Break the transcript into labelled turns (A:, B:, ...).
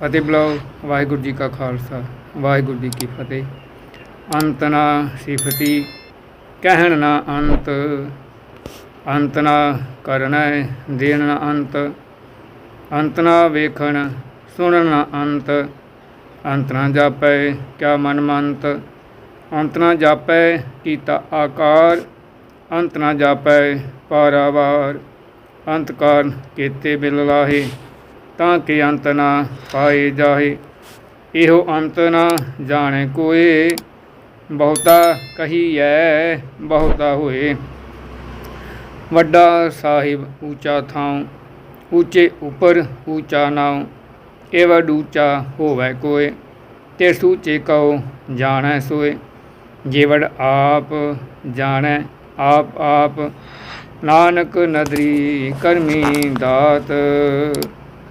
A: ਫਤਿਹ ਬੁਲਾਓ ਵਾਹਿਗੁਰੂ ਜੀ ਕਾ ਖਾਲਸਾ, ਵਾਹਿਗੁਰੂ ਜੀ ਕੀ ਫਤਿਹ। ਅੰਤ ਨਾ ਸਿਫਤੀ, ਕਹਿਣ ਨਾ ਅੰਤ ਅੰਤ ਨਾ ਕਰਨਾ, ਦੇਣ ਨਾ ਅੰਤ। ਅੰਤ ਨਾ ਵੇਖਣ, ਸੁਣਨ ਨਾ ਅੰਤ। ਅੰਤ ਨਾ ਜਾਪੈ, ਕਿਆ ਮਨ ਮੰਤ। ਅੰਤ ਨਾ ਜਾਪੈ, ਕੀਤਾ ਆਕਾਰ। ਅੰਤ ਨਾ ਜਾਪੈ, ਪਾਰਾਵਾਰ। ਅੰਤ ਕਾਰਨ ਕੀਤੇ ਬਿਲ ਲਾਹੇ। ਤਾਂ ਕਿ ਅੰਤ ਨਾ ਪਾਏ ਜਾਹੇ ਇਹੋ ਅੰਤ ਨਾ ਜਾਣੇ ਕੋਏ। ਬਹੁਤਾ ਕਹੀਐ, ਬਹੁਤਾ ਹੋਏ। ਵੱਡਾ ਸਾਹਿਬ ਊਚਾ ਥਾਂ ਉੱਚੇ ਉੱਪਰ ਊਚਾ ਨਾਉ ਏਵ ਊਚਾ ਹੋਵੈ ਕੋਏ। ਤੇ ਸੂਚੇ ਕਉ ਜਾਣੈ ਸੋਏ। ਜੇਵੜ ਆਪ ਜਾਣੈ, ਆਪ ਆਪ। ਨਾਨਕ ਨਦਰੀ ਕਰਮੀ ਦਾਤ।